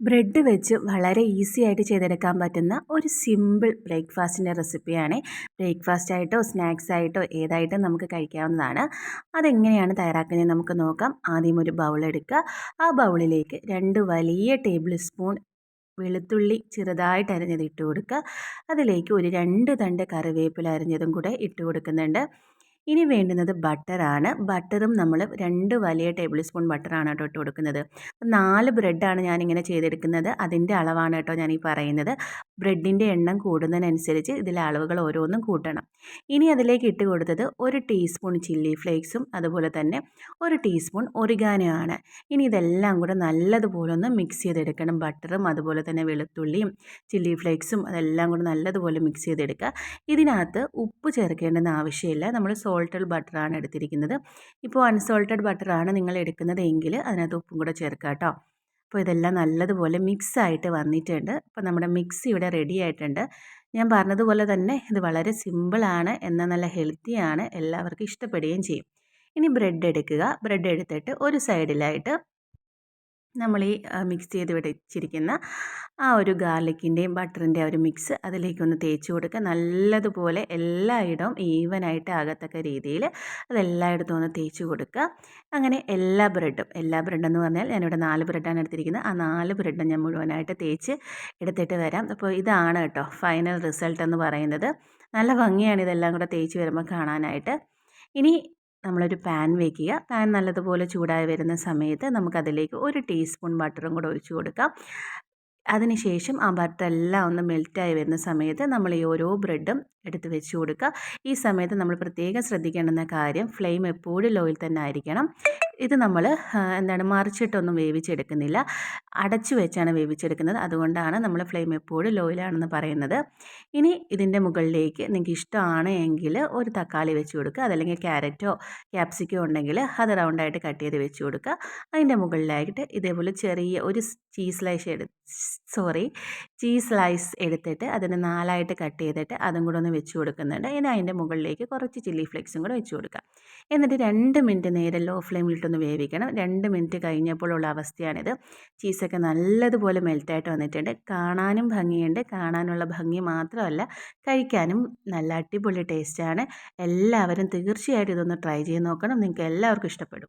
Bread വെച്ച് വളരെ easy ആയിട്ട് ചെയ്തെടുക്കാൻ പറ്റുന്ന ഒരു സിമ്പിൾ ബ്രേക്ക്ഫാസ്റ്റിന്റെ റെസിപ്പിയാണ്. ബ്രേക്ക്ഫാസ്റ്റ് ആയിട്ടോ സ്നാക്സ് ആയിട്ടോ ഏതായിട്ടും നമുക്ക് കഴിക്കാവുന്നതാണ്. അതെങ്ങനെയാണ് തയ്യാറാക്കുന്നത് നമുക്ക് നോക്കാം. ആദ്യം ഒരു ബൗൾ എടുക്കുക. ആ ബൗളിലേക്ക് രണ്ട് വലിയ ടേബിൾ സ്പൂൺ വെളുത്തുള്ളി ചെറുതായിട്ട് അരിഞ്ഞത് ഇട്ട് കൊടുക്കുക. അതിലേക്ക് ഒരു രണ്ട് തണ്ട് കറിവേപ്പില അരിഞ്ഞതും കൂടെ ഇട്ട് കൊടുക്കുന്നുണ്ട്. ഇനി വേണ്ടുന്നത് ബട്ടറാണ്. ബട്ടറും നമ്മൾ രണ്ട് വലിയ ടേബിൾ സ്പൂൺ ബട്ടറാണ് കേട്ടോ ഇട്ട് കൊടുക്കുന്നത്. നാല് ബ്രെഡാണ് ഞാനിങ്ങനെ ചെയ്തെടുക്കുന്നത്. അതിന്റെ അളവാണ് കേട്ടോ ഞാൻ ഈ പറയുന്നത്. ബ്രെഡിന്റെ എണ്ണം കൂടുന്നതിനനുസരിച്ച് ഇതിലെ അളവുകൾ ഓരോന്നും കൂട്ടണം. ഇനി അതിലേക്ക് ഇട്ട് കൊടുത്തത് ഒരു ടീസ്പൂൺ ചില്ലി ഫ്ലേക്സും അതുപോലെ തന്നെ ഒരു ടീസ്പൂൺ ഒറിഗാനോ ആണ് ഇനി ഇതെല്ലാം കൂടെ നല്ലതുപോലെ ഒന്ന് മിക്സ് ചെയ്തെടുക്കണം. ബട്ടറും അതുപോലെ തന്നെ വെളുത്തുള്ളിയും ചില്ലി ഫ്ലേക്സും അതെല്ലാം കൂടെ നല്ലതുപോലെ മിക്സ് ചെയ്തെടുക്കുക. ഇതിനകത്ത് ഉപ്പ് ചേർക്കേണ്ടെന്ന് ആവശ്യമില്ല. നമ്മൾ സോൾട്ടഡ് ബട്ടറാണ് എടുത്തിരിക്കുന്നത്. ഇപ്പോൾ അൺസോൾട്ടഡ് ബട്ടറാണ് നിങ്ങൾ എടുക്കുന്നത് എങ്കിൽ അതിനകത്ത് ഉപ്പും കൂടെ ചേർക്കുക കേട്ടോ. അപ്പോൾ ഇതെല്ലാം നല്ലതുപോലെ മിക്സ് ആയിട്ട് വന്നിട്ടുണ്ട്. അപ്പോൾ നമ്മുടെ മിക്സ് ഇവിടെ റെഡി ആയിട്ടുണ്ട്. ഞാൻ പറഞ്ഞതുപോലെ തന്നെ ഇത് വളരെ സിമ്പിളാണ് എന്നാൽ നല്ല ഹെൽത്തിയാണ് എല്ലാവർക്കും ഇഷ്ടപ്പെടുകയും ചെയ്യും. ഇനി ബ്രെഡ് എടുക്കുക. ബ്രെഡ് എടുത്തിട്ട് ഒരു സൈഡിലായിട്ട് നമ്മൾ ഈ മിക്സ് ചെയ്ത് വെച്ചിരിക്കുന്ന ആ ഒരു ഗാർലിക്കിന്റെയും ബട്ടറിന്റെ ഒരു മിക്സ് അതിലേക്കൊന്ന് തേച്ച് കൊടുക്കുക. നല്ലതുപോലെ എല്ലായിടവും ഈവനായിട്ട് ആകത്തക്ക രീതിയിൽ അതെല്ലായിടത്തും ഒന്ന് തേച്ച് കൊടുക്കുക. അങ്ങനെ എല്ലാ ബ്രെഡും എല്ലാ ബ്രെഡെന്ന് പറഞ്ഞാൽ ഞാനിവിടെ നാല് ബ്രെഡാണ് എടുത്തിരിക്കുന്നത്. ആ നാല് ബ്രെഡും ഞാൻ മുഴുവനായിട്ട് തേച്ച് എടുത്തിട്ട് വരാം. അപ്പോൾ ഇതാണ് കേട്ടോ ഫൈനൽ റിസൾട്ട് എന്ന് പറയുന്നത്. നല്ല ഭംഗിയാണ് ഇതെല്ലാം കൂടെ തേച്ച് വരുമ്പോൾ കാണാനായിട്ട്. ഇനി നമ്മളൊരു പാൻ വയ്ക്കുക പാൻ നല്ലതുപോലെ ചൂടായി വരുന്ന സമയത്ത് നമുക്കതിലേക്ക് ഒരു ടീസ്പൂൺ ബട്ടറും കൂടെ ഒഴിച്ചു കൊടുക്കാം. അതിനുശേഷം ആ ബട്ടറെല്ലാം ഒന്ന് മെൽറ്റായി വരുന്ന സമയത്ത് നമ്മൾ ഈ ഓരോ ബ്രെഡും എടുത്ത് വെച്ച് കൊടുക്കുക. ഈ സമയത്ത് നമ്മൾ പ്രത്യേകം ശ്രദ്ധിക്കേണ്ടുന്ന കാര്യം ഫ്ലെയിം എപ്പോഴും ലോയിൽ തന്നെ ആയിരിക്കണം. ഇത് നമ്മൾ എന്താണ് മറിച്ചിട്ടൊന്നും വേവിച്ചെടുക്കുന്നില്ല. അടച്ചു വെച്ചാണ് വേവിച്ചെടുക്കുന്നത്. അതുകൊണ്ടാണ് നമ്മൾ ഫ്ലെയിം എപ്പോഴും ലോയിലാണെന്ന് പറയുന്നത്. ഇനി ഇതിന്റെ മുകളിലേക്ക് നിങ്ങൾക്ക് ഇഷ്ടമാണ് എങ്കിൽ ഒരു തക്കാളി വെച്ച് കൊടുക്കുക. അതല്ലെങ്കിൽ ക്യാരറ്റോ ക്യാപ്സിക്കോ ഉണ്ടെങ്കിൽ അത് റൗണ്ടായിട്ട് കട്ട് ചെയ്ത് വെച്ച് കൊടുക്കുക. അതിന്റെ മുകളിലായിട്ട് ഇതേപോലെ ചെറിയ ഒരു ചീസ് സ്ലൈസ് എടു സോറി ചീസ് സ്ലൈസ് എടുത്തിട്ട് അതിന് നാലായിട്ട് കട്ട് ചെയ്തിട്ട് അതും കൂടെ ഒന്ന് വെച്ച് കൊടുക്കുന്നുണ്ട്. ഇനി അതിന്റെ മുകളിലേക്ക് കുറച്ച് ചില്ലി ഫ്ലേക്സും കൂടെ വെച്ച് കൊടുക്കുക. എന്നിട്ട് രണ്ട് മിനിറ്റ് നേരെ ലോ ഫ്ലെയിമിലിട്ടൊന്ന് വേവിക്കണം. രണ്ട് മിനിറ്റ് കഴിഞ്ഞപ്പോഴുള്ള അവസ്ഥയാണിത്. ചീസൊക്കെ നല്ലതുപോലെ മെൽറ്റായിട്ട് വന്നിട്ടുണ്ട്. കാണാനും ഭംഗിയുണ്ട്. കാണാനുള്ള ഭംഗി മാത്രമല്ല കഴിക്കാനും നല്ല അടിപൊളി ടേസ്റ്റാണ്. എല്ലാവരും തീർച്ചയായിട്ടും ഇതൊന്ന് ട്രൈ ചെയ്ത് നോക്കണം. നിങ്ങൾക്ക് എല്ലാവർക്കും ഇഷ്ടപ്പെടും.